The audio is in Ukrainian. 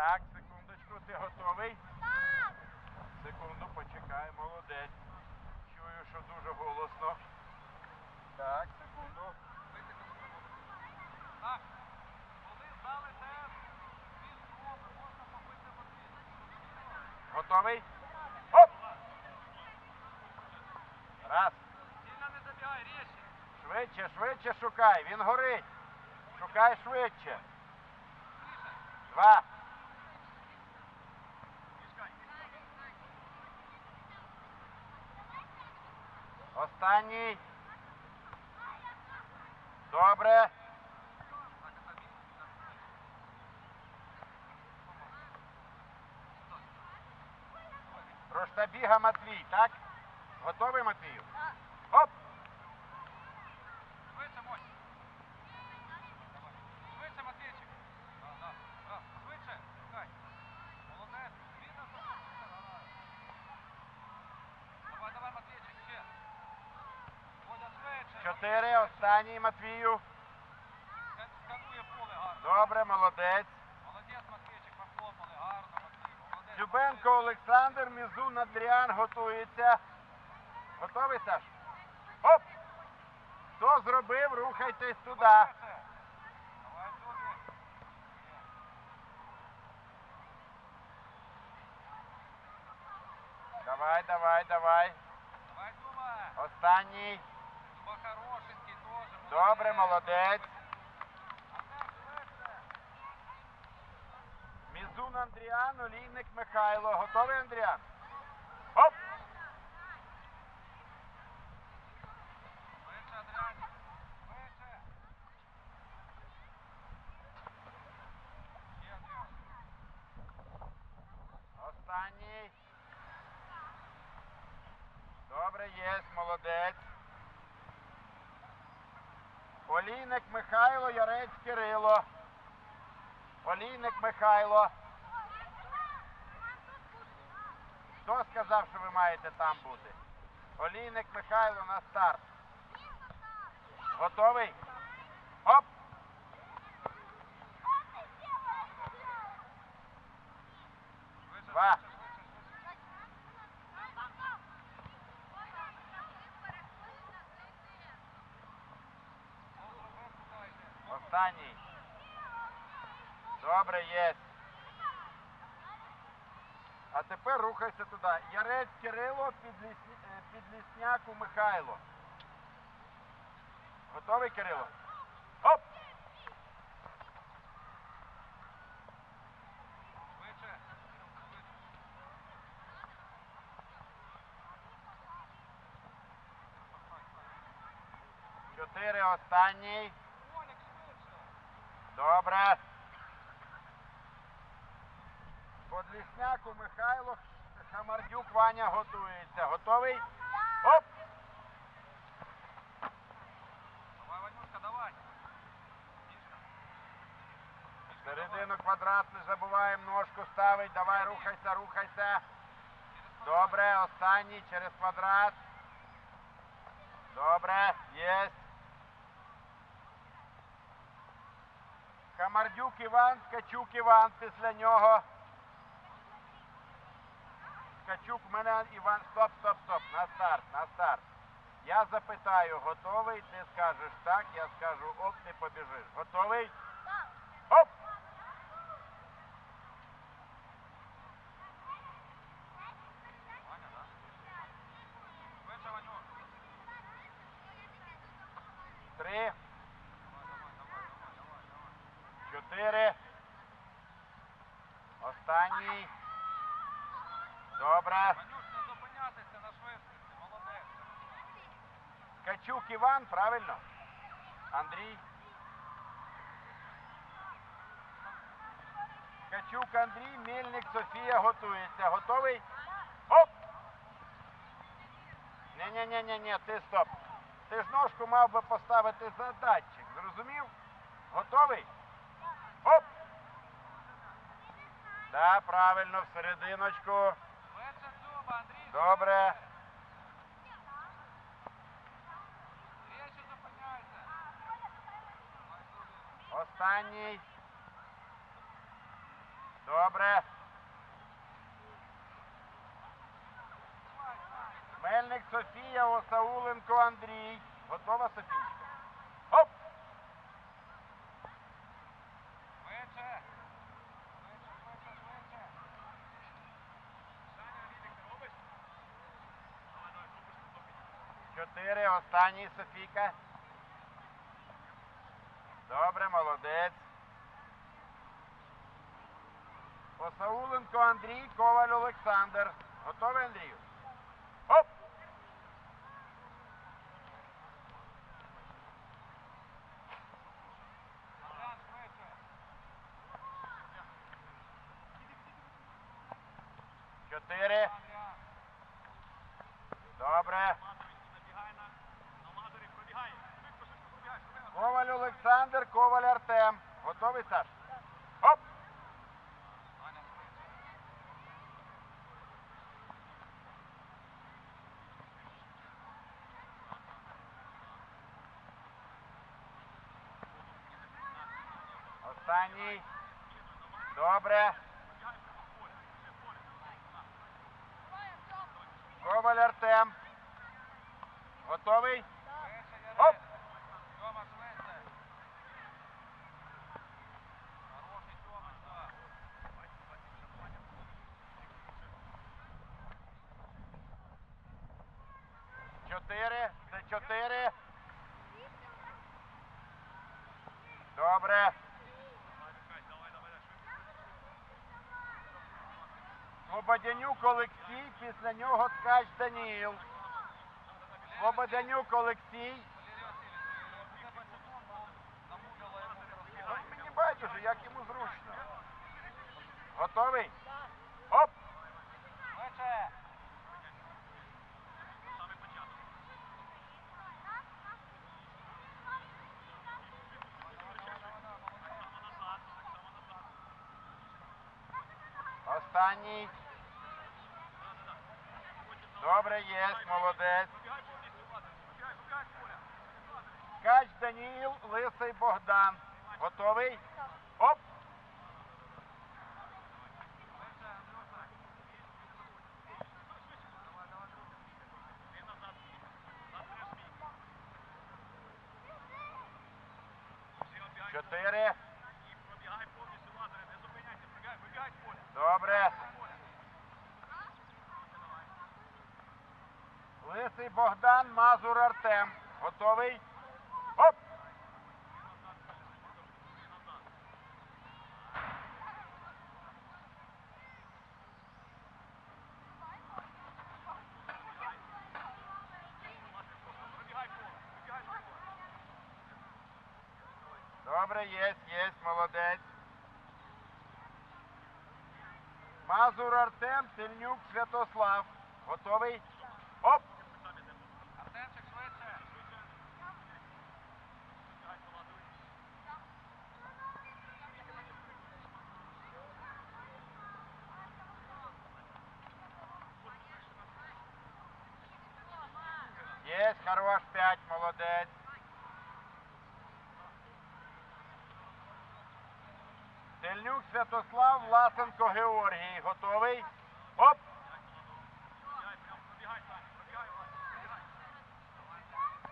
Так, секундочку, ти готовий? Так. Секунду, почекай, молодець. Чую, що дуже голосно. Так, секунду. Так, коли здали тест, спроби, можна побити води. Готовий? Оп! Раз. Сильно не забігай, ріші. Швидше, швидше шукай. Він горить. Шукай швидше. Два. Останній. Добре. Роштабіга Матвій, так? Готовий, Матвію? Оп! Швидше, Мось. Швидше, Матвійчик. Да, да, да. Швидше, шукай. Молодець. Видно, що ти супер. Давай, давай, Матвійчик, ще. Водя, швидше. Чотири. Останній Матвію. Сканує поле гарно. Добре, молодець. Молодець, Матвійчик, похлопали. Гарно, Матвій. Молодець. Дзюбенко Олександр, Мізун Адріан готується. Готовий, Саш? Оп! Хто зробив, рухайтесь туди. Давай, Давай, давай, давай. Давай, Останній. Хорошенький теж. Добре, молодець. Артем. Мізун Андріан, Олійник Михайло. Готовий, Андріан? Оп! Швидше, Адріанчик. Швидше. Ще, Адріан. Останній. Добре, є, молодець. Олійник Михайло, Ярець Кирило. Олійник Михайло. Хто сказав, що ви маєте там бути? Олійник Михайло на старт. Готовий? Оп! Два. швидше, швидше, швидше. Знову зробив, туди йде. Знову. Останній. Добре, є. А тепер рухайся туди. Ярець Кирило, Підлісні... е, Підлісняку Михайло. Готовий, Кирило? Оп! Чотири останній. Добре. Подлісняку Михайло, Хамардюк Ваня готується. Готовий? Оп! Давай, Ванюшка, давай. Середину квадрат не забуваємо, ножку ставить. Давай, рухайся, рухайся. Добре, останній через квадрат. Добре, є. Хамардюк Іван, Ткачук Іван після нього. Ткачук в мене Іван. Стоп, стоп, стоп. На старт, на старт. Я запитаю, готовий? Ти скажеш так, я скажу оп, ти побіжиш. Готовий? Оп! Три, Давай, давай, давай, давай, давай, давай. чотири. Останній. Добре. Ванюш, не зупинятися на швидкості. Молодець. Ткачук Іван, правильно? Андрій. Ткачук Андрій, Мельник Софія готується. Готовий? Оп! Ні-ні-ні-ні, ти стоп. Ти ж ножку мав би поставити за датчик, зрозумів? Готовий? Оп! Да, правильно, Дзюба, Андрій. Добре. Останній. Добре. Мельник Софія, Осауленко Андрій. Готова Софійська? Хоп! Швидше. Швидше, швидше, швидше. Чотири, останній Софійка. Добре, молодець. Осауленко Андрій, Коваль Олександр. Готовий, Андрію? Швидше. Чотири. Добре. Коваль Олександр, Коваль Артем. Готовий, Саш? Швидше. Останній. Добре. Коваль Артем. Готовий? Оп! Добре. Слободянюк Олексій, після нього ткач Даніїл. Слободянюк Олексій. Останній. Добре, є, молодець. Ткач Даніїл, Лисий Богдан. Готовий? Оп! Чотири. Добре. Лисий Богдан, Мазур Артем. Готовий? Оп! Добре, є, є, молодець. Мазур Артем, Сильнюк Святослав. Готовий? Оп! Артемчик, швидше. Є, хорош, 5, молодець. Сильнюк Святослав, Власенко Георгій. Готовий?